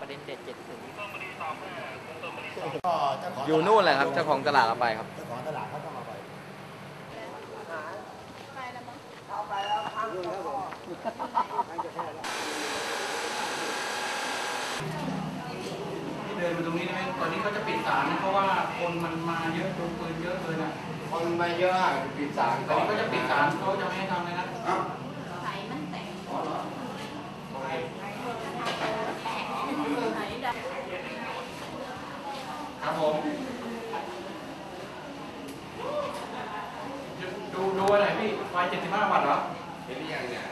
ประเด็นเด็ดเจ็ดถึงก็เจ้าของอยู่นู่นแหละครับเจ้าของตลาดเอาไปครับ เจ้าของตลาดเขาต้องเอาไปที่ เดินไปตรงนี้ได้ไหมตอนนี้เขาจะปิดศาลเพราะว่าคนมันมาเยอะดูปืนเยอะเลยนะคนมาเยอะอะปิดศาลตอนนี้เขาจะปิดศาลเขาจะไม่ให้ทำเลยนะครับผมดูดูอะไรพี่ไฟ75วัตต์เหรอเห็นหรือยังเนี่ย